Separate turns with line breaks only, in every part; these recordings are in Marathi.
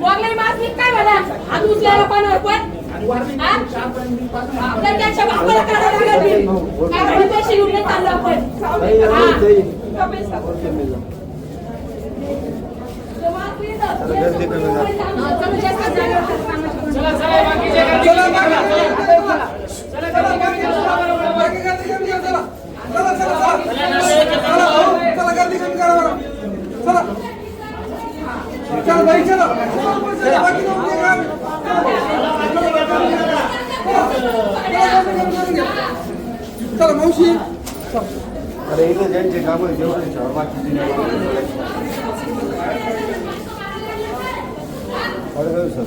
वागलेली मास नीट काय म्हणा हात उचलायला पानावर पण आपल्या त्याच्या बापाला काढायला लागेल मी. पैसे घेऊन चाललो आपण चला चला मास चला चला चला, जास्त जागेवर कामाचं.
चला. मावशी.
अरे इथं ज्यांचे काम आहे तेवढे ठेवा, बाकीचे नाही. अरे हो, सर.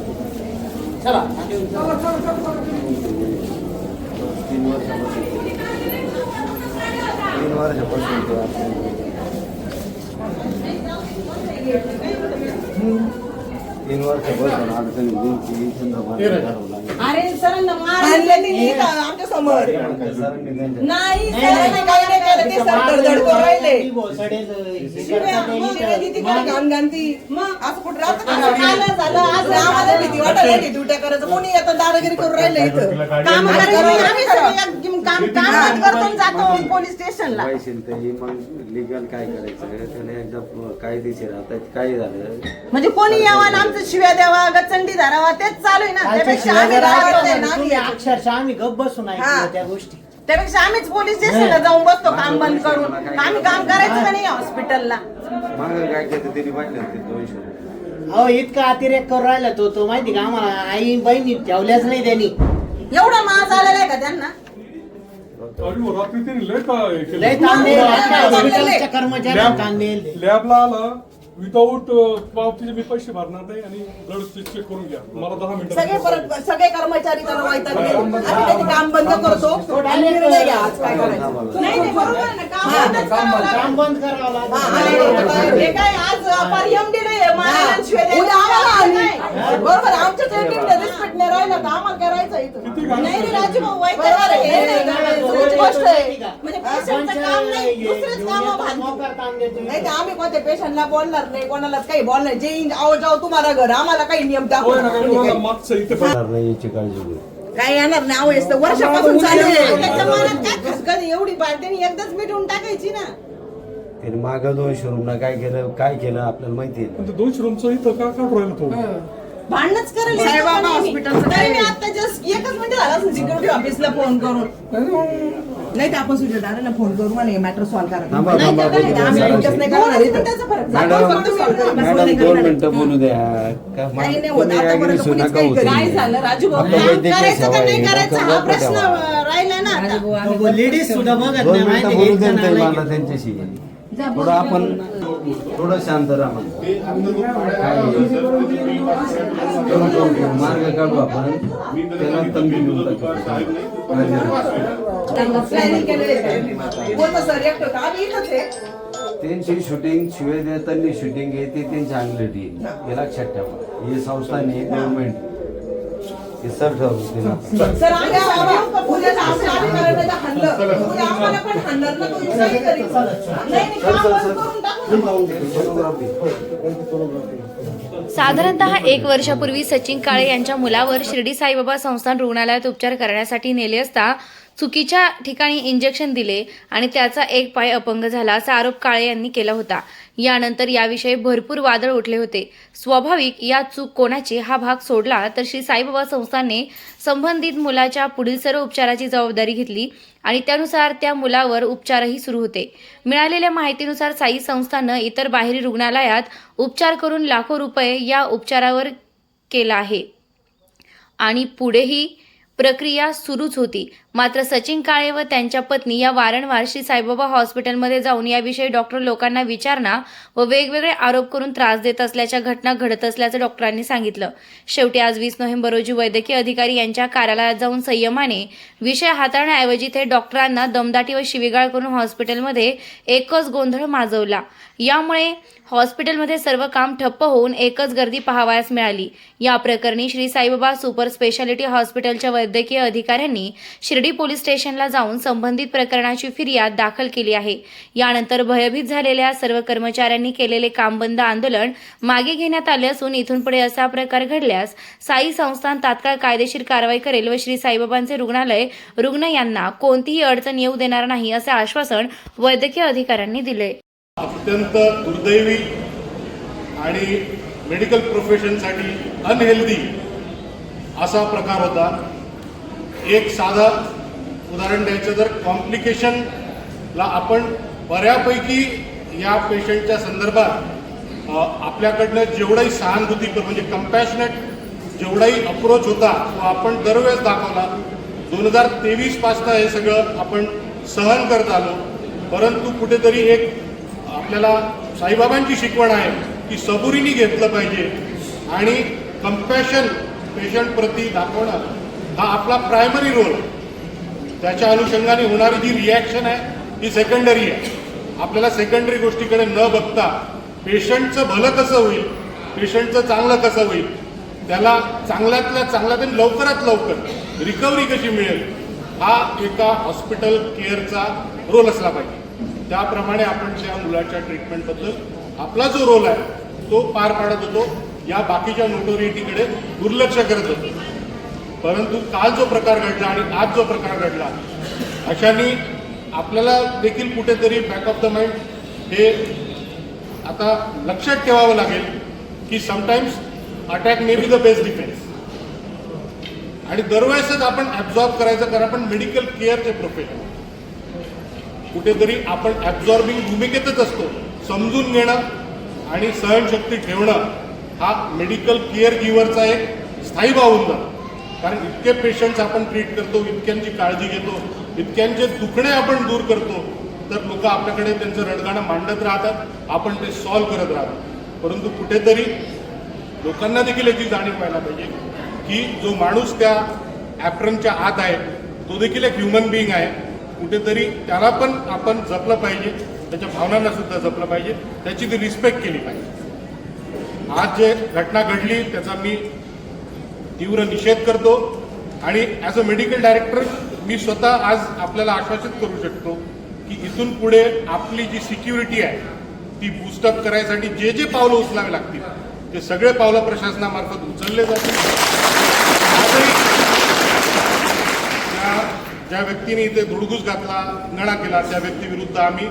तीन वर्षापासून. तीन वर्षापासून तीन अडचणी ठरवला
अरे सरांना मारले आमच्यासमोर.
सरांनी त्यांच्या
नाही सरांनी ते राहिले शिव्या शिव्या किती काय घाण घालती मग असं कुठं राहतं का? कालच झालं आज आम्हाला भीती वाटायला लागली ड्युट्या करायचं कोणी येतं दादागिरी करून राहिले इथं काम करायचं आम्ही सगळे एक- काम काम करतो आणि जातो पोलीस स्टेशनला
मग लिगल काय करायचं त्याने एकदा कायदेशीर आता काय झालं
म्हणजे कोणी यावा आणि आमचं शिव्या द्यावा गचंडी धरावा तेच चालू आहे ना त्यापेक्षा आम्ही नाही ना,
अक्षरशः आम्ही गप बसून
हा.
ऐकलो त्या गोष्टी
त्यापेक्षा आम्हीच पोलीस स्टेशनला जाऊन बसतो काम बंद करून. आम्ही काम करायचं का नाही हॉस्पिटलला
मागं काय केलं तरी पाहिलं ते दोनशे रुपये.
अहो इतका अतिरेक करून राहिला तो तो माहिती का? आम्हाला आई बहिणी ठेवल्याच नाही त्यांनी.
एवढा मास आलेला आहे का त्यांना?
अरे रात्री त्यांनी लय का केलं.
लय हॉस्पिटलच्या कर्मचाऱ्यांना
लॅबला आला. विदाऊट पावतीचे मी पैसे भरणार नाही आणि ब्लड चेक करून घ्या. मला दहा मिनिटं
सगळे परत सगळे कर्मचारी त्याला वैतागले आम्ही त्याचे काम बंद करतो. आणि निर्णय घ्या आज काय करायचं. नाही नाही बरोबर आहे ना. काम करावं
बंद करावं
हा,
लागेल
आणि हे काय आज अपार MD लय मारायला आणि शिव्या द्यायला नाही. बरोबर आमच्या ट्रेनिंगला रिस्पेक्ट नाही राहिला तर आम्हाला करायचं इथं नाही रे राजू भाऊ वैताग आहे. हे गोष्ट आहे. म्हणजे पेशंटचं काम नाही दुसरेच कामं नाही तर आम्ही कोणत्या पेशंटला बोलणार नाही कोणालाच काही बोलणार जे आहो जाऊ तुम्हाला घर आम्हाला काही नियम
होय ना,
दाखवू
मला मागचं इथे
होणार नाही याची काळजी घेऊ
काय येणार नाही आवड असतं वर्षापासून चालू आहे. त्याच्या मनात काय खसखस एवढी पार्टीने एकदाच मिटवून टाकायची ना.
त्याने मागं दोनशे रुपये काय केलं काय केलं आपल्याला माहिती आहे.
पण ते दोनशे रूमचं इथं का काढून राहिला तो?
भांडणच करेल साहेबाबा हॉस्पिटलचं तरी मी आता जस्ट एकच मिनिट झाला सिक्युरिटी ऑफिसला फोन करून नाही तर आपण सुजयदारांना फोन करू आणि मॅटर सॉल्व्ह
थांबा,
करा
थांबा, बोलू द्या.
आम्ही इंटरेस्ट नाही करणार इथं. मिनिटाचा फरक झाला.
मॅडम
फक्त solve करा.
मॅडम
नाही
दोन
करणार.
मिनिटं बोलू द्या का
काही नाही होत.
कोणी
आतापर्यंत
agree
कोणीच
नका
काही
होऊ
करेल.
तुम्ही.
काय झालं राजू भाऊ
आपलं
काम
वैद्यकीय
करायचं का
सेवा
नाही
आहे.
करायचं हा
डॉक्टर
प्रश्न
ठेवा.
अं, राहिला ना आता.
लेडीज सुद्धा बघत
दोन
नाही
मिनिटं
माहिती
बोलू
का?
द्या
इतकं
ताई
नालायक
मला
आहे.
त्यांच्याशी थोडं आपण थोडं शांत राहा. मार्ग काढू आपण. त्याला तंबी
आहे.
त्यांची शूटिंग शिवाय देताना शूटिंग आहे ते त्यांची अंगलटी हे लक्षात ठेवा. ही संस्था नाही. गव्हर्नमेंट हे सर ठरवते ना
साधारणतः एक वर्षापूर्वी सचिन काळे यांच्या मुलावर शिर्डी साईबाबा संस्थान रुग्णालयात उपचार करण्यासाठी नेले असता चुकीच्या ठिकाणी इंजेक्शन दिले आणि त्याचा एक पाय अपंग झाला असा आरोप काळे यांनी केला होता. यानंतर याविषयी भरपूर वादळ उठले होते. स्वाभाविक या चूक कोणाची हा भाग सोडला तर श्री साईबाबा संस्थानने संबंधित मुलाच्या पुढील सर्व उपचाराची जबाबदारी घेतली. आणि त्यानुसार त्या मुलावर उपचारही सुरू होते. मिळालेल्या माहितीनुसार साई संस्थानं इतर बाहेरी रुग्णालयात उपचार करून लाखो रुपये या उपचारावर केला आहे. आणि पुढेही प्रक्रिया सुरूच होती. मात्र सचिन काळे व त्यांच्या पत्नी या वारंवार श्री साईबाबा हॉस्पिटलमध्ये जाऊन याविषयी डॉक्टर लोकांना विचारणा व वेगवेगळे आरोप करून त्रास देत असल्याच्या घटना घडत असल्याचं डॉक्टरांनी सांगितलं. शेवटी आज वीस नोव्हेंबर रोजी वैद्यकीय अधिकारी यांच्या कार्यालयात जाऊन संयमाने विषय हाताळण्याऐवजी ते डॉक्टरांना दमदाटी व शिवीगाळ करून हॉस्पिटलमध्ये एकच गोंधळ माजवला. यामुळे हॉस्पिटलमध्ये सर्व काम ठप्प होऊन एकच गर्दी पाहावयास मिळाली. या प्रकरणी श्री साईबाबा सुपर स्पेशालिटी हॉस्पिटलच्या वैद्यकीय अधिकाऱ्यांनी श्री शिर्डी पोलीस स्टेशनला जाऊन संबंधित प्रकरणाची फिर्याद दाखल केली आहे. यानंतर भयभीत झालेल्या सर्व कर्मचाऱ्यांनी केलेले काम बंद आंदोलन मागे घेण्यात आले असून इथून पुढे असा प्रकार घडल्यास साई संस्थान तात्काळ कायदेशीर कारवाई करेल व श्री साईबाबांचे रुग्णालय रुग्ण यांना कोणतीही अडचण येऊ देणार नाही असे आश्वासन वैद्यकीय अधिकाऱ्यांनी दिले.
अत्यंत दुर्दैवी आणि मेडिकल प्रोफेशनसाठी अनहेल्दी असा प्रकार होता. एक साधा उदाहरण द्यायचं जर कॉम्प्लिकेशनला आपण बऱ्यापैकी या पेशंटच्या संदर्भात आपल्याकडनं जेवढाही सहानुभूती म्हणजे कम्पॅशनेट जेवढाही अप्रोच होता तो आपण दरवेळेस दाखवला. दोन हजार तेवीसपासनं हे सगळं आपण सहन करत आलो. परंतु कुठेतरी एक आपल्याला साईबाबांची शिकवण आहे की सबुरीने घेतलं पाहिजे आणि कम्पॅशन पेशंटप्रती दाखवणं हा आपला प्रायमरी रोल त्याच्या अनुषंगाने होणारी जी रिॲक्शन आहे ती सेकंडरी आहे. आपल्याला सेकंडरी गोष्टीकडे न बघता पेशंटचं भलं कसं होईल पेशंटचं चांगलं कसं होईल त्याला चांगल्यातल्या चांगल्यात आणि लवकरात लवकर रिकव्हरी कशी मिळेल हा एका हॉस्पिटल केअरचा रोल असला पाहिजे. त्याप्रमाणे आपण त्या मुलाच्या ट्रीटमेंटबद्दल आपला जो रोल आहे तो पार पाडत होतो. या बाकीच्या नोटोरिटीकडे दुर्लक्ष करत होतो. परंतु काल जो प्रकार घडला आणि आज जो प्रकार घडला अशाने आपल्याला देखील कुठेतरी बॅक ऑफ द माइंड हे आता लक्षात ठेवावं लागेल की sometimes attack may be the best defence आणि दरवेळेसच आपण ॲब्झॉर्ब करायचं कारण आपण मेडिकल केअरचे प्रोफेशनल कुठेतरी आपण ॲब्झॉर्बिंग भूमिकेतच असतो. समजून घेणं आणि सहनशक्ती ठेवणं हा मेडिकल केअर गिव्हरचा एक स्थायी भाव होऊन जातो कारण इतके पेशंट्स आपण ट्रीट करतो इतक्यांची काळजी घेतो इतक्यांचे दुखणे आपण दूर करतो तर लोक आपल्याकडे त्यांचं रडगाणं मांडत राहतात आपण ते सॉल्व्ह करत राहतो. परंतु कुठेतरी लोकांना देखील याची जाणीव व्हायला पाहिजे की जो माणूस त्या ॲप्रनच्या आत आहे तो देखील एक ह्युमन बिईंग आहे. कुठेतरी त्याला पण आपण जपलं पाहिजे त्याच्या भावनांना सुद्धा जपलं पाहिजे त्याची ती रिस्पेक्ट केली पाहिजे. आज जे घटना घडली त्याचा मी तीव्र निषेध करतो आणि ॲज अ मेडिकल डायरेक्टर मी स्वतः आज आपल्याला आश्वासित करू शकतो की इथून पुढे आपली जी सिक्युरिटी आहे ती बूस्टअप करायसाठी जे जे पावलं उचलावे लागतील ते सगळे पावलं प्रशासनामार्फत उचलले जातील. त्या ज्या व्यक्तीने इथे धुडगूस घातला गणा केला त्या व्यक्तीविरुद्ध आम्ही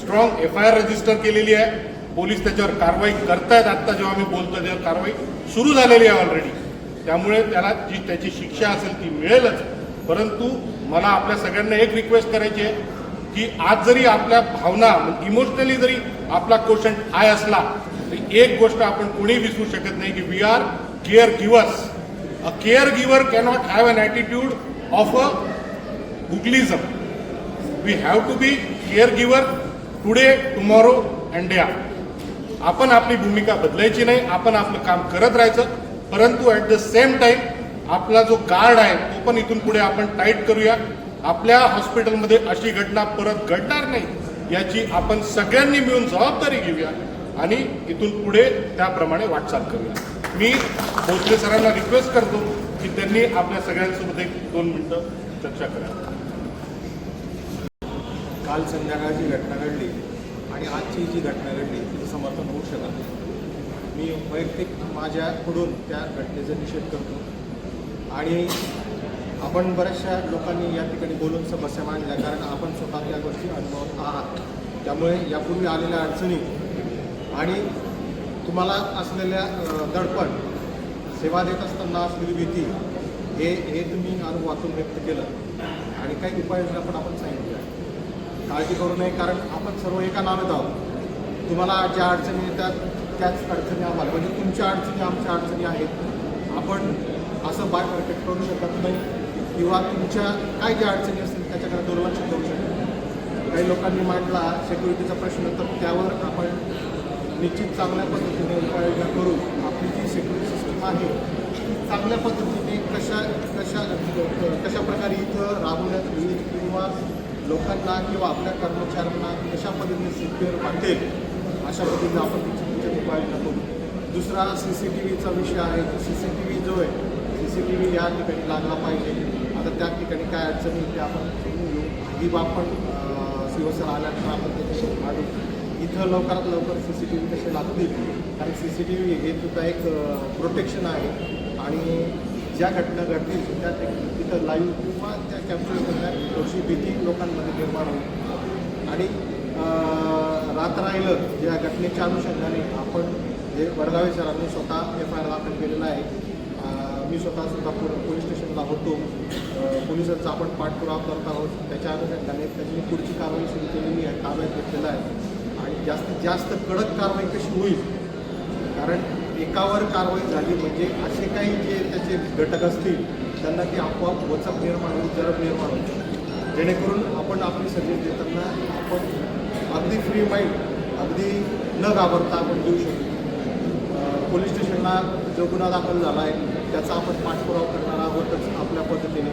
strong F I R register केलेली आहे. पोलीस त्याच्यावर कारवाई करतायत. आत्ता जेव्हा आम्ही बोलतो त्यावर कारवाई सुरू झालेली आहे ऑलरेडी त्यामुळे त्याला जी त्याची शिक्षा असेल ती मिळेलच. परंतु मला आपल्या सगळ्यांना एक रिक्वेस्ट करायची आहे की आज जरी आपल्या भावना इमोशनली जरी आपला क्वेश्चन हाय असला तरी एक गोष्ट आपण कोणी विसरू शकत नाही की we are caregivers a caregiver cannot have an attitude of a googlism we have to be caregiver today tomorrow and day आपण आपली भूमिका बदलायची नाही आपण आपलं काम करत राहायचं परंतु ॲट द सेम टाईम आपला जो गार्ड आहे तो पण इथून पुढे आपण टाईट करूया. आपल्या हॉस्पिटलमध्ये अशी घटना परत घडणार नाही याची आपण सगळ्यांनी मिळून जबाबदारी घेऊया आणि इथून पुढे त्याप्रमाणे वाटचाल करूया. मी भोसले सरांना रिक्वेस्ट करतो की त्यांनी आपल्या सगळ्यांसोबत एक दोन मिनटं चर्चा करा.
काल संध्याकाळची घटना घडली आणि आजची जी घटना घडली तिचं समर्थन होऊ शकत नाही. मी वैयक्तिक माझ्याकडून त्या घटनेचा निषेध करतो. आणि आपण बऱ्याचशा लोकांनी या ठिकाणी बोलून समस्या मांडल्या कारण आपण स्वतः त्या गोष्टी अनुभवत आहात. त्यामुळे यापूर्वी आलेल्या अडचणी आणि तुम्हाला असलेल्या दडपण सेवा देत असताना असलेली भीती हे हे तुम्ही अनुभवातून व्यक्त केलं. आणि काही उपाययोजना पण आपण सांगितल्या. काळजी करू नये कारण आपण सर्व एका नावेत आहोत. तुम्हाला ज्या अडचणी येतात त्याच अडचणी आम्हाला. म्हणजे तुमच्या अडचणी आमच्या अडचणी आहेत. आपण असं बाय परफेक्ट करू शकत नाही. किंवा तुमच्या काय ज्या अडचणी असतील त्याच्याकडे दुर्लक्ष करू शकतो काही लोकांनी मांडला सिक्युरिटीचा प्रश्न तर त्यावर आपण निश्चित चांगल्या पद्धतीने उपाययोजना करू. आपली जी सिक्युरिटी सिस्टीम आहे ती चांगल्या पद्धतीने कशा कशा कशा प्रकारे इथं राबवण्यात येईल किंवा लोकांना किंवा आपल्या कर्मचाऱ्यांना कशा पद्धतीने सिक्युअर वाटेल अशा पद्धतीने आपण पॉईंट नको दुसरा सी सी टी व्हीचा विषय आहे. की सी सी टी व्ही जो आहे सी सी टी व्ही या ठिकाणी लागला पाहिजे. आता त्या ठिकाणी काय अडचणी ते आपण घेऊ. ही बाब पण शिवसेना आल्यानंतर आपण त्याच्याशी काढू इथं लवकरात लवकर सी सी टी व्ही कसे लागतील? कारण सी सी टी व्ही हे सुद्धा एक प्रोटेक्शन आहे. आणि ज्या घटना घडतील त्या तिथं लाईव्ह किंवा त्या कॅप्चर करण्यात थोडीशी भीती लोकांमध्ये निर्माण होईल. आणि रात राहिलं या घटनेच्या अनुषंगाने आपण जे वडगावे सरांनी स्वतः एफ आय आर दाखल केलेला आहे. मी स्वतः सुद्धा पोलीस स्टेशनला होतो. पोलिसांचा आपण पाठपुरावा करत आहोत. त्याच्या अनुषंगाने त्यांनी पुढची कारवाई सुरू केलेली आहे ताब्यात घेतलेला आहे. आणि जास्तीत जास्त कडक कारवाई कशी होईल? कारण एकावर कारवाई झाली म्हणजे असे काही जे त्याचे घटक असतील त्यांना ती आपोआप वचक निर्माण होईल जरब निर्माण होईल. जेणेकरून आपण आपली सर्व्हिस देताना आपण अगदी फ्री माइंड अगदी न घाबरता आपण देऊ शकतो. पोलीस स्टेशनला जो गुन्हा दाखल झाला आहे त्याचा आपण पाठपुरावा करणार आहोतच आपल्या पद्धतीने.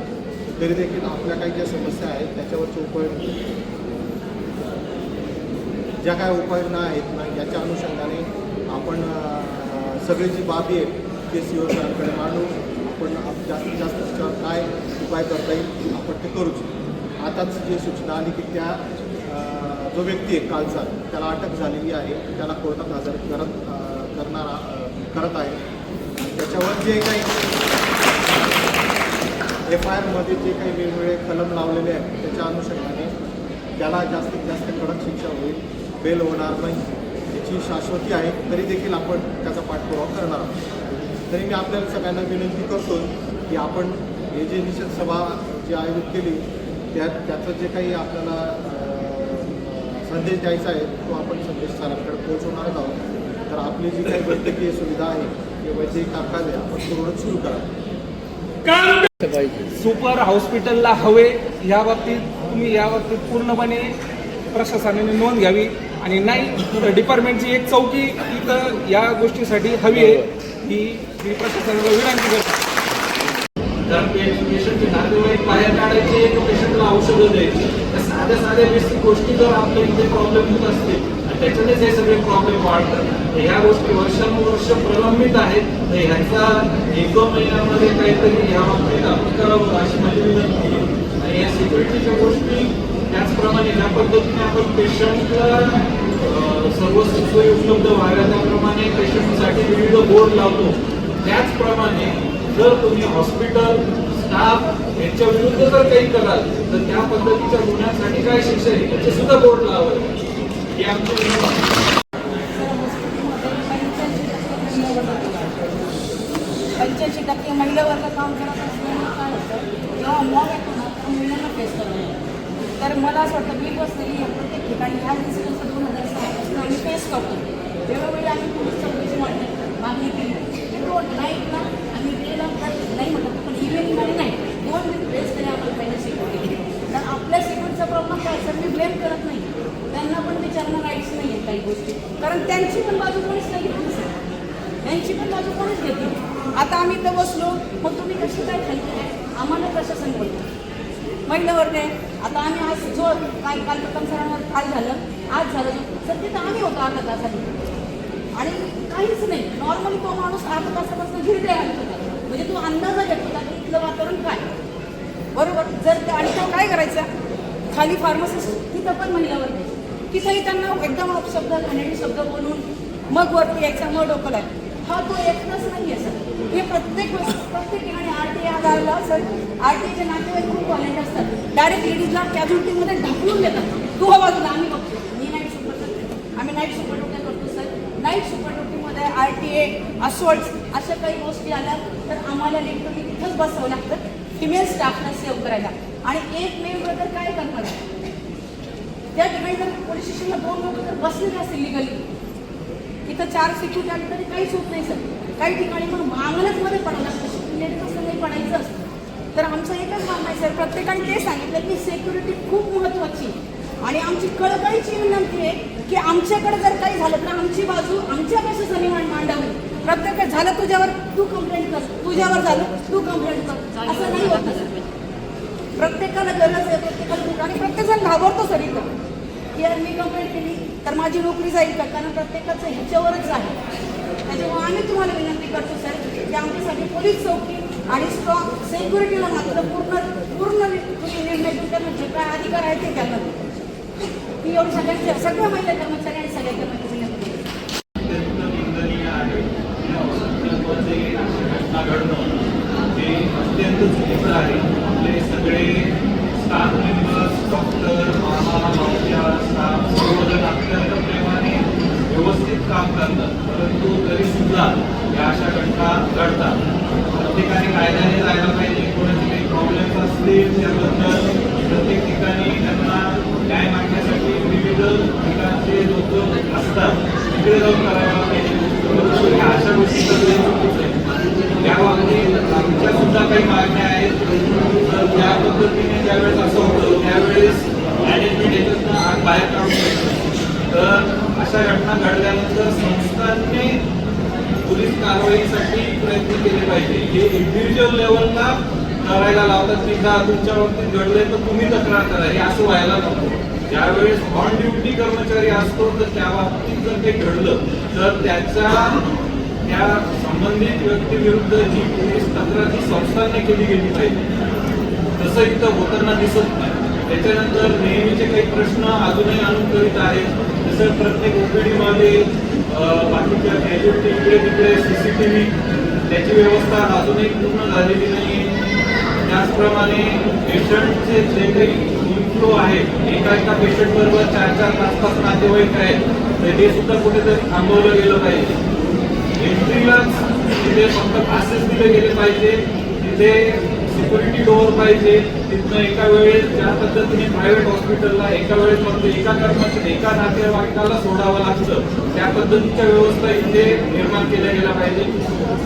तरी देखील आपल्या काही ज्या समस्या आहेत त्याच्यावरचे उपाय ज्या काय उपाययोजना आहेत ना याच्या अनुषंगाने आपण सगळी जी बाबी आहे ते सी ओ सरांकडे मांडू आपण जास्तीत जास्त काय उपाय करता येईल आपण ते करूच. आताच जी सूचना आली की त्या जो व्यक्ती आहे कालचा त्याला अटक झालेली आहे त्याला कोर्टात हजर करत करणारा करत आहे. त्याच्यावर जे काही एफ आय आरमध्ये जे काही वेगवेगळे कलम लावलेले आहेत त्याच्या अनुषंगाने त्याला जास्तीत जास्त कडक शिक्षा होईल बेल होणार नाही याची शाश्वती आहे तरी देखील आपण त्याचा पाठपुरावा करणार आहोत. तरी मी आपल्याला सगळ्यांना विनंती करतो की आपण हे जे निषेध सभा जी आयोजित केली त्या त्याचं जे काही आपल्याला संदेश द्यायचा आहे तो आपण संदेश सरांकडे पोहोचवणारच आहोत. तर आपली जी काही वैद्यकीय सुविधा आहे किंवा वैद्यकीय कामकाज आहे आपण पूर्ण सुरू करा.
सुपर हॉस्पिटलला हवे या बाबतीत तुम्ही या बाबतीत पूर्णपणे प्रशासनाने नोंद घ्यावी. आणि नाही डिपार्टमेंटची एक चौकी इथं या गोष्टीसाठी हवी आहे ही मी प्रशासनाला विनंती करतो.
तर पेशंटचे नातेवाईक बाहेर काढायचे एक पेशंटला औषधं द्यायची. तर साध्या साध्या बेसिक गोष्टी जर आपल्या इथे प्रॉब्लेम होत असतील त्याच्यानेच हे सगळे प्रॉब्लेम वाढतात. ह्या गोष्टी वर्षानुवर्ष प्रलंबित आहेत. तर ह्याचा एक दोन महिन्यामध्ये काहीतरी ह्या बाबतीत आपण करावं अशी माझी विनंती आहे. आणि या सिक्युरिटीच्या गोष्टी त्याचप्रमाणे ज्या पद्धतीने आपण पेशंटला सर्व सोयी उपलब्ध व्हाव्या त्याप्रमाणे पेशंटसाठी विविध बोर्ड लावतो. त्याचप्रमाणे जर तुम्ही हॉस्पिटल स्टाफ यांच्या विरुद्ध जर काही कराल तर त्या पद्धतीच्या गुन्ह्यांसाठी काय शिक्षा आहे? त्याचे सुद्धा बोर्ड लावावे. ही आमची
पंच्याऐंशी टक्के महिला वर्ग काम करत असल्यामुळे काय होतं जेव्हा मॉब येतो ना तेव्हा महिलांना फेस करावं तर मला असं वाटतं मी पर्सनली प्रत्येक ठिकाणी ह्या इन्सिडेंटचं दोन हजार सहापासून आम्ही फेस करतो वेळोवेळी आम्ही पोलीस चौकशी मांडली मागणी केली ते नाही ना आम्ही केलं नाही म्हणत पण इव्हिनिंगमध्ये नाही कोण वेळेस नाही आपण पहिले सिक्युरिटी कारण आपल्या सिक्युरिटीचा प्रॉब्लेम काय सर मी ब्लेम करत नाही. त्यांना पण विचारणं राईट्स नाही आहेत काही गोष्टी. कारण त्यांची पण बाजू कोणीच नाही घेतली सर? त्यांची पण बाजू कोणीच घेतली आता आम्ही इथं बसलो मग तुम्ही कशी काय खाल्ली आम्हाला प्रशासन बोलतो महिला वर्ग आहे. आता आम्ही आज जो काय काल प्रथम सरांवर काल झालं आज झालं सर तिथं आम्ही होतो अर्धा तासाने. आणि काहीच नाही. नॉर्मली तो माणूस अर्धा तासापासून गिरडे आणत होता. म्हणजे तो अंदाजा घेत होता की? इथलं वातावरण काय? बरोबर. जर ते आणि तो काय करायचा? खाली फार्मसिस्ट तिथं पण महिलावर वर्ग तिथंही त्यांना एकदम अपशब्द घाणेरी शब्द बोलून मग वरती यायचा मग डोकं लागेल हा तो एकटाच नाही आहे सर. हे प्रत्येक प्रत्येक ठिकाणी आर टी आधारला सर. आर टी आयचे नातेवाईक खूप व्हायलेंट असतात. डायरेक्ट लेडीजला कॅज्युलिटीमध्ये ढकलून देतात. तू हा बाजूला आम्ही बघतो. मी नाईट सुपर करते आम्ही नाईट सुपर ड्युटी करतो सर. नाईट सुपर ड्युटीमध्ये आर टी ए असोल्ट्स अशा काही गोष्टी आल्या तर आम्हाला लिटरली तिथंच बसावं लागतं. फिमेल स्टाफला सेव्ह करायला. आणि एक मेल ब्रदर काय करणार? त्या ठिकाणी जर पोलीस स्टेशनला दोन लोक जर बसलेले असतील लिगली इथं चार सिक्युरिटी आली तरी काहीच होत नाही सर काही ठिकाणी मग आम्हालाच मध्ये पडायला लागतं लेडीज असं नाही पडायचं. असतं तर आमचं एकच काम आहे सर प्रत्येकाने ते सांगितलं की सेक्युरिटी खूप महत्त्वाची आणि आमची कळकळीची विनंती आहे की आमच्याकडे जर काही झालं तर आमची बाजू आमच्या कसं मान मांडावी. प्रत्येक झालं तुझ्यावर तू कंप्लेंट कर. तुझ्यावर झालं तू कंप्लेंट कर. असं नाही होत. प्रत्येकाला गरज आहे प्रत्येकाला आणि प्रत्येकजण घाबरतो सर इथं की यार मी कंप्लेंट केली तर माझी नोकरी जाईल का? कारण प्रत्येकाचं ह्याच्यावरच आहे. त्याच्यामुळे आम्ही तुम्हाला विनंती करतो सर की आमच्यासाठी पोलीस चौकी आणि स्ट्रॉंग सेक्युरिटीला मात्र पूर्ण पूर्ण तुम्ही निर्णय घेऊन जे काय अधिकार आहे ते त्यांना. मी एवढी सगळ्यांच्या सगळ्या महिला कर्मचारी आणि सगळ्या कर्मचारी
निंदनीय आहे या हॉस्पिटलमध्ये अशा घटना घडणं हे अत्यंत चुकीचं आहे आपले सगळे स्टाफ मेंबर्स डॉक्टर मामा मावच्या स्टाफ सर्वजण अत्यंत प्रेमाने व्यवस्थित काम करतात परंतु तरी सुद्धा या अशा घटना घडतात प्रत्येकाने कायद्याने जायला पाहिजे कोणाचे काही प्रॉब्लेम्स असतील त्याबद्दल प्रत्येक ठिकाणी त्यांना न्याय मागण्यासाठी विविध ठिकाणचे लोक असतात तिकडे जाऊन करायला पाहिजे परंतु ह्या अशा गोष्टी करणं चुकीचं आहे या बाबतीत आमच्या सुद्धा काही मागण्या आहेत. तर त्या पद्धतीने ज्यावेळेस असं होतं त्यावेळेस मॅनेजमेंट याच्यातनं आग बाहेर काढू तर अशा घटना घडल्यानंतर संस्थांनी पोलीस कारवाईसाठी प्रयत्न केले पाहिजे. हे इंडिव्हिज्युअल लेवलला करायला लावतात. की का तुमच्या बाबतीत घडलंय तर तुम्ही तक्रार करा. हे असं व्हायला नको. ज्यावेळेस ऑन ड्युटी कर्मचारी असतो तर त्या बाबतीत जर ते घडलं तर त्याचा त्या संबंधित व्यक्तीविरुद्ध जी पोलीस तक्रार ही संस्थांनी केली गेली पाहिजे. तसं इथं होताना दिसत नाही. त्याच्यानंतर नेहमीचे काही प्रश्न अजूनही अनुकरित आहेत. जसं प्रत्येक ओपीडीमध्ये बाकीच्या गॅजेट इकडे तिकडे व्ही त्याची व्यवस्था अजूनही पूर्ण झालेली नाही त्याचप्रमाणे पेशंटचे जे काही इन्फ्लो आहे एका एका पेशंट बरोबर चार चार पाच पाच नातेवाईक आहेत तर हे सुद्धा कुठेतरी थांबवलं गेलं पाहिजे. एंट्रीलाच तिथे फक्त पासेस दिले गेले पाहिजे. तिथे सिक्युरिटी डोअर पाहिजे. तिथनं एका वेळेस ज्या पद्धतीने प्रायव्हेट हॉस्पिटलला एका वेळेस फक्त एका कर्मचारी एका नातेवाईकाला सोडावं लागतं त्या पद्धतीच्या व्यवस्था इथे निर्माण केल्या गेल्या पाहिजे.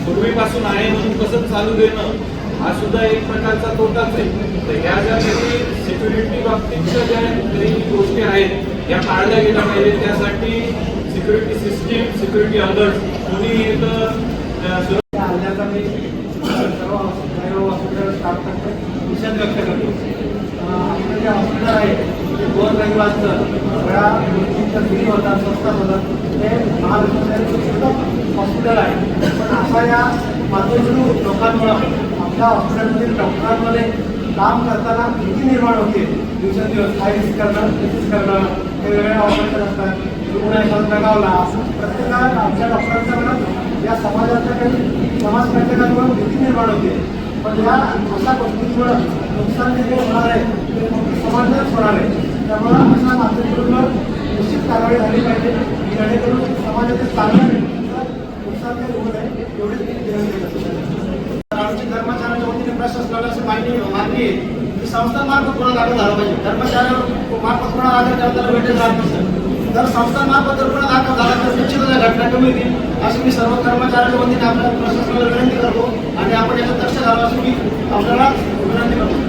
पूर्वीपासून आहे म्हणून कसं चालू देणं हा सुद्धा एक प्रकारचा तोटाच आहे. तर ह्या ज्या काही सिक्युरिटी बाबतीतच्या ज्या काही गोष्टी आहेत या पाळल्या गेल्या पाहिजे त्यासाठी सिक्युरिटी सिस्टीम सिक्युरिटी अलर्ट कोणी एक
हल्ल्याचा मी सर्व सर्व हॉस्पिटल स्टाफतर्फे निषेध व्यक्त करतो. आपलं जे हॉस्पिटल आहे ते दोन रविवारचं सगळ्या गोष्टींच्या फ्री होतात स्वस्त होतात. ते महाराष्ट्राचं हॉस्पिटल आहे. पण अशा या मातोश्रू लोकांमुळं आपल्या हॉस्पिटलमधील डॉक्टरांमध्ये काम करताना भीती निर्माण होते दिवसेंदिवस हाय रिस्क करणं डिसीज करणं वेगवेगळ्या ऑपरेशन असतात. रुग्ण एखादा दगावला प्रत्येकाला आमच्या डॉक्टरांच्या मनात या समाजाच्या काही समाज कंटकांमुळे भीती निर्माण होते. पण या अशा गोष्टींमुळे नुकसान जे होणार आहे ते फक्त समाजालाच होणार आहे. त्यामुळं अशा मातृत्वांवर निश्चित कारवाई झाली पाहिजे. जेणेकरून समाजाचे चांगलं नुकसान काही होऊ नये एवढीच विनंती करतो आमची कर्मचाऱ्यांच्या वतीने प्रशासनाला अशी माहिती मागणी आहे की संस्थांमार्फत गुन्हा दाखल झाला पाहिजे. कर्मचाऱ्यांमार्फत मार्फत गुन्हा दाखल करताना भेटेल राहत नसतं जर संस्थांमार्फत जर गुन्हा दाखल झाला तर निश्चितच या घटना कमी होतील अशी मी सर्व कर्मचाऱ्यांच्या वतीने आपल्या प्रशासनाला विनंती करतो आणि आपण याचं लक्ष घालावं अशी मी आपल्याला विनंती करतो.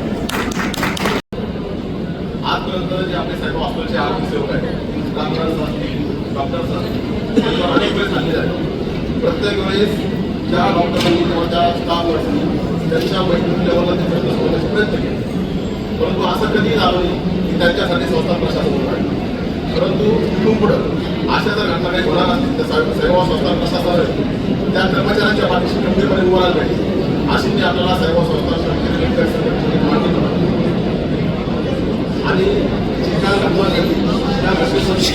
आजपर्यंत जे आपले सर्व हॉस्पिटलचे आरोग्य सेवक आहेत कामगार असतील डॉक्टर्स असतील अनेक वेळेस सांगितले आहे प्रत्येक वेळेस ज्या डॉक्टरांनी किंवा त्या स्टाफ असतील त्यांच्या वैद्यकीय लेवलला ते प्रयत्न केले परंतु असं कधी झालं नाही की त्यांच्यासाठी संस्था प्रशासन उभं परंतु इथून पुढं अशा जर घटना काही होणार असतील तर साहेब सेवा संस्था प्रशासन त्या कर्मचाऱ्यांच्या पाठीशी गंभीरपणे उभं राहिलं पाहिजे. अशी मी आपल्याला सेवा संस्था आणि जी काय घटना घडली त्या घटनेसाठी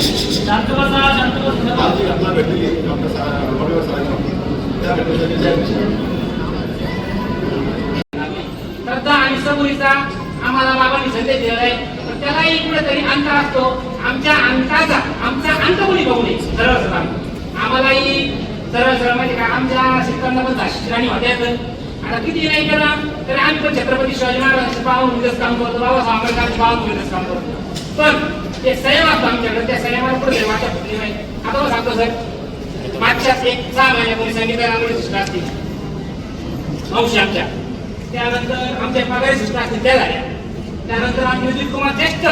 आज जी घटना घडलेली डॉक्टर सा त्या घटनेसाठी ज्या
आम्हाला बाबांनी संदेश दिला आहे पण त्यालाही कुठेतरी अंतर असतो. आमच्या अंकाचा आमचा अंक कोणी बघू नये? सरळ सरळ आम्हालाही सरळ सरळ म्हणजे काय आमच्या शिक्षकांना पण झाशीची राणी होत्या तर आता किती नाही करा तर आम्ही पण छत्रपती शिवाजी महाराजांचं पाहून मुलगच काम करतो. बाबासाहेब आंबेडकरांचं पाहून मुलगच काम करतो. पण ते संयम असतो आमच्याकडे. त्या संयमाला पुढे वाटा फुटली नाही आता मग सांगतो सर. मागच्या एक सहा महिन्यापूर्वी सांगितलं आंबेडकर शिष्ट असतील मावशी आमच्या. त्यानंतर आमच्या पगारी सिस्टर असतील. त्या झाल्या. त्यानंतर आम्ही विद्युत कुमार ज्येष्ठ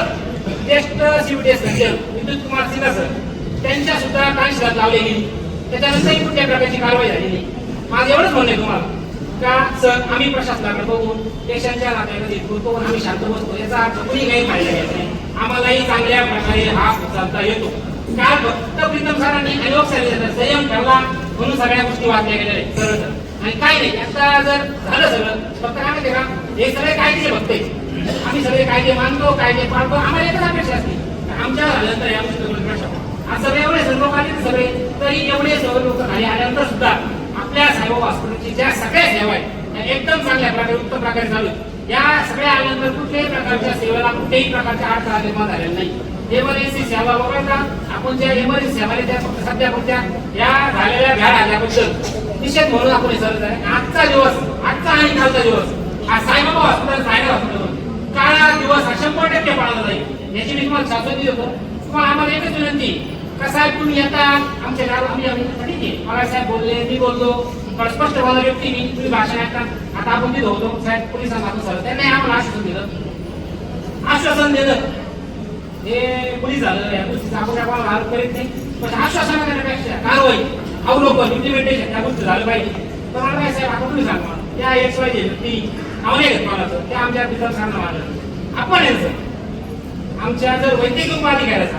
ज्येष्ठ सीबीटीएस विद्युत कुमार सिन्हा सर त्यांच्या सुद्धा कांशरात लावली गेली त्याच्यानंतर कुठल्या प्रकारची कारवाई झालेली माझं एवढंच म्हणणं आहे तुम्हाला. का सर आम्ही प्रशासनाकडे बघून देशांच्या नात्यामध्ये करतो आम्ही शांत बसतो याचा अर्थ कुणी काही फायदा घेत नाही. आम्हालाही चांगल्या प्रकारे हा चालता येतो. काय फक्त प्रीतम सरांनी आयोग लोक संयम ठेवला म्हणून सगळ्या गोष्टी वाचल्या गेल्या आहेत. सरळ आणि काय नाही आता जर झालं सगळं फक्त काय माहिती का? हे सगळे काय केले फक्त आम्ही सगळे कायदे मानतो कायदे पाळतो आम्हाला एकच अपेक्षा असते. आमच्या झाल्यानंतर या गोष्टी आज सगळे एवढे सर्व आले सगळे तरी एवढे सर्व लोक खाली आल्यानंतर सुद्धा आपल्या साहेब हॉस्पिटलची ज्या सगळ्या सेवा आहेत त्या एकदम चांगल्या प्रकारे उत्तम प्रकारे चालू या सगळ्या आल्यानंतर कुठल्याही प्रकारच्या सेवेला कुठल्याही प्रकारच्या अडथळा निर्माण झालेला नाही. एमर्जन्सी सेवा वगळता आपण ज्या एमर्जन्सी सेवा त्या फक्त सध्या पुरत्या या झालेल्या घ्या आल्याबद्दल निषेध म्हणून आपण विचारत आहे. आजचा दिवस आजचा आणि कालचा दिवस हा साईबाबा हॉस्पिटल सायना हॉस्पिटल काळा दिवस हा शंभर टक्के पाळला जाईल याची मी तुम्हाला शाश्वती देतो. तुम्हाला आम्हाला एकच विनंती का साहेब तुम्ही येतात? आमच्या गाव आम्ही आम्ही ठीक आहे. मला साहेब बोलले मी बोललो. स्पष्ट बोलणारी व्यक्ती मी. तुम्ही भाषण ऐकतात आता आपण तिथं होतो. साहेब पोलिसांना सर त्यांनी आम्हाला आश्वासन दिलं. आश्वासन दिलं. हे पोलीस झालं या गोष्टीचा आपण काय कोणाला आरोप करीत नाही. पण आश्वासन करण्यापेक्षा कारवाई अवलोकन इम्प्लिमेंटेशन त्या गोष्टी झालं पाहिजे. तर मला काय साहेब आपण तुम्ही सांगा त्या एक्स वाय झेड ती नाही घेत मला त्या आमच्या तिथं सांगणं माझं आपण यायचं आमच्या जर वैद्यकीय उपअधिकाऱ्याचा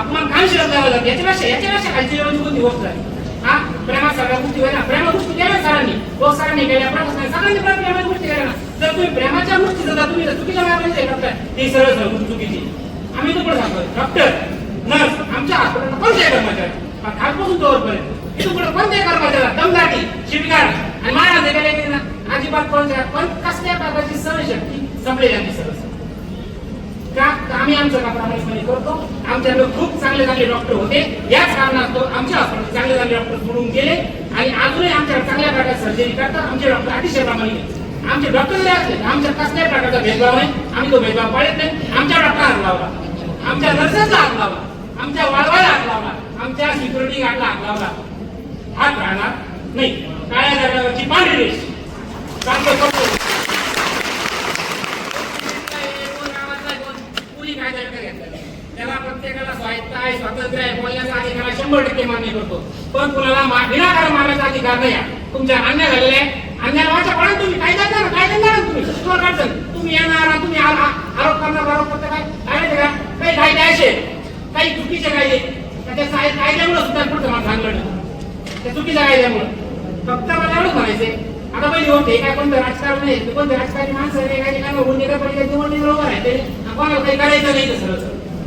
आपण काय शिरत द्यावा लागतो याच्यापेक्षा याच्यापेक्षा खालची लेवलची कोणती गोष्ट आहे? हा? प्रेमा सगळ्या गोष्टी होय प्रेमा गोष्टी केल्या सरांनी. तो सरांनी केल्या प्रेमा सरांनी पण प्रेमाच्या गोष्टी केल्या ना. जर तुम्ही प्रेमाच्या गोष्टी जर तुम्ही चुकीच्या मार्गाने हे करताय ती सरळ सरळ चुकीची. आम्ही तो सांगतो डॉक्टर नर्स आमच्या हॉस्पिटलला कोणत्याही कर्मचारी? पण खालपासून तोवरपर्यंत इथून पुढे कोणत्याही कर्मचाऱ्याला दमदाटी शिबिकार आणि महाराज जे ना अजिबात कोणत्या पण कसल्या प्रकारची सहशक्ती संपलेली आमची सरळ का? आम्ही आमचं काम प्रामाणिकपणे करतो. आमच्याकडे खूप चांगले चांगले डॉक्टर होते. याच कारणास्तव आमच्या हॉस्पिटल चांगले चांगले डॉक्टर सोडून गेले आणि अजूनही आमच्याकडे चांगल्या प्रकारे सर्जरी करतात. आमचे डॉक्टर अतिशय प्रामाणिक आमचे डॉक्टर जरी असले. आमच्या कसल्याही प्रकारचा भेदभाव नाही. आम्ही तो भेदभाव पाळत नाही. आमच्या डॉक्टर हात लावला आमच्या नर्सेसला हात लावला आमच्या वाळवायला हात लावला आमच्या सिक्युरिटी गार्डला हात लावला हात राहणार नाही. काळ्या दगडावरची पांढरी रेष चांगलं करतो कुणी कायदा विकत घेतलेला आहे. त्याला प्रत्येकाला स्वायत्त आहे स्वातंत्र्य आहे बोलण्याचा अधिकार आहे, शंभर टक्के मान्य करतो पण कुणाला विनाकारण मारण्याचा अधिकार नाही आहे. तुमच्या अन्याय झालेला आहे. अन्याय वाचा पण तुम्ही कायदा करा काय करा तुम्ही. तुम्हाला काय अडचण? तुम्ही येणार तुम्ही आरोप करणार आरोप करता काय? काय माहिती का? काही कायदे असे काही चुकीचे कायदे. त्याच्या साय- कायद्यामुळे सुद्धा पुढचं मला सांगलं नाही त्या चुकीच्या कायद्यामुळे. फक्त मला एवढंच म्हणायचंय. आता पहिली होते काय कोणतं राजकारण नाही? कोणतं राजकारणी माणसं आहे? काय काय होऊन गेलं पाहिजे निवडणूक बरोबर आहे ते कोणाला काही करायचं नाही तसं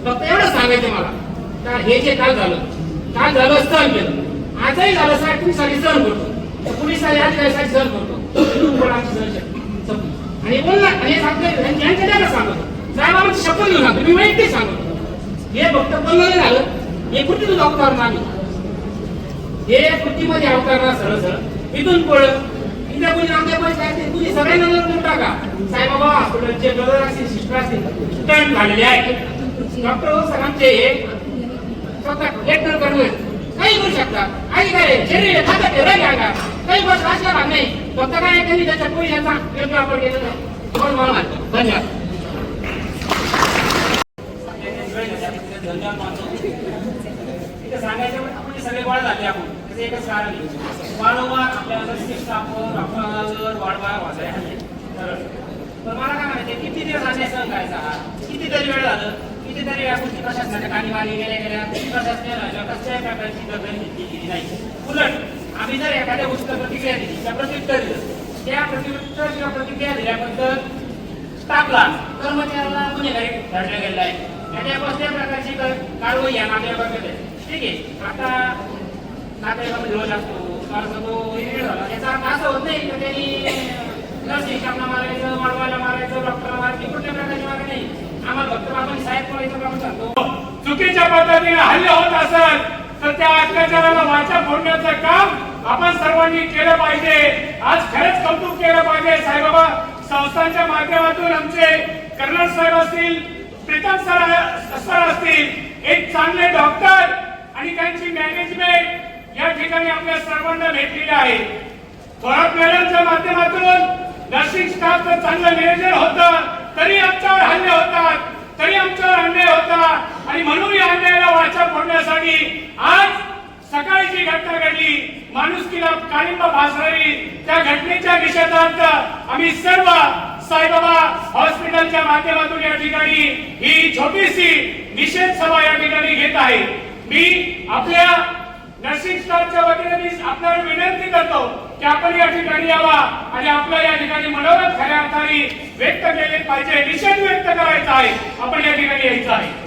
फक्त एवढंच सांगायचं मला. का हे जे काल झालं काल झालं सहन केलं आजही झालं साहेब तुम्ही साठी सहन करतो. पोलिसांनी अधिकाऱ्यासाठी सहन करतो. इथून पुढे आमची आणि बोलला आणि सांगतोय यांच्या त्याला सांगतो? साहेब आमची शपथ घेऊन सांगतो. मी वैयक्तिक सांगतो. हे फक्त बोलणं झालं. हे कुठे तुझं अवतार नाही हे कृतीमध्ये अवतारणार सरळ सरळ इथून पुढे इथे कोणी आमच्या पैसे असतील तुम्ही सगळ्यांना देऊन टाका. साहेबाबा हॉस्पिटलचे ब्रदर असतील सिस्टर असतील. स्टंट झालेले आहे डॉक्टर हो स्वतः लेटर करून काही करू शकतात आणि काय शरीर खातात ते आहे का काही गोष्ट असणार नाही फक्त काय त्यांनी त्याच्या पैशाचा योग्य वापर केलेला आहे म्हणून मला धन्यवाद सांगायचं आपण सगळे गोळा झाले आपण एकच कारण वारंवार आपल्याला नर्सिंग वाढवा तर मला काय म्हणायचं किती दिवस अन्याय सण करायचा कितीतरी वेळ झालं कितीतरी वेळा गोष्टी प्रशासनाच्या कानी मागे गेल्या गेल्या प्रशासनाच्या कसल्याही प्रकारची दखल घेतली गेली नाही उलट आम्ही जर एखाद्या गोष्टीला प्रतिक्रिया दिली त्या प्रत्युत्तर दिलं त्या प्रत्युत्तर किंवा प्रतिक्रिया दिल्याबद्दल स्टाफला कर्मचाऱ्याला गुन्हेगारी धरला गेलेला आहे त्याच्या कसल्या प्रकारची कारवाई या नातेवाईकाकडे ठीक आहे आता नातेवाईकामध्ये रोज असतो फारसा तो इरिटेट झाला याचा अर्थ असं होत नाही की त्यांनी लस स्टाफला मारायचं वाढवायला मारायचं डॉक्टरला मारायचं कुठल्या प्रकारची मारा नाही आम्हाला साहेब काम
चुकीच्या पद्धतीने हल्ले होत असेल तर त्या अत्याचाराला वाचा फोडण्याचं काम आपण सर्वांनी केलं पाहिजे. आज खरंच कौतुक केलं पाहिजे साईबाबा. संस्थांच्या माध्यमातून आमचे कर्नल सर असतील प्रीतम सर सर असतील एक चांगले डॉक्टर आणि त्यांची मॅनेजमेंट या ठिकाणी आपल्या सर्वांना भेटलेली आहे. थोरात मॅडमच्या माध्यमातून नर्सिंग स्टाफचं चांगलं नियोजन होतं. तरी आमच्यावर हल्ले होतात तरी आमच्यावर अन्याय होता आणि म्हणून या अन्यायाला वाचा फोडण्यासाठी आज सकाळी जी घटना घडली माणुसकीला काळिंबा भासणारी त्या घटनेच्या निषेधार्थ आम्ही सर्व साईबाबा हॉस्पिटलच्या माध्यमातून या ठिकाणी ही छोटीशी निषेध सभा या ठिकाणी घेत आहे. मी आपल्या नर्सिंग स्टाफच्या वतीने मी आपल्याला विनंती करतो की आपण या ठिकाणी यावा. आणि आपलं या ठिकाणी मनोरथ खऱ्या अर्थाने व्यक्त केले पाहिजे निषेध व्यक्त करायचा आहे. आपण या ठिकाणी यायचं आहे.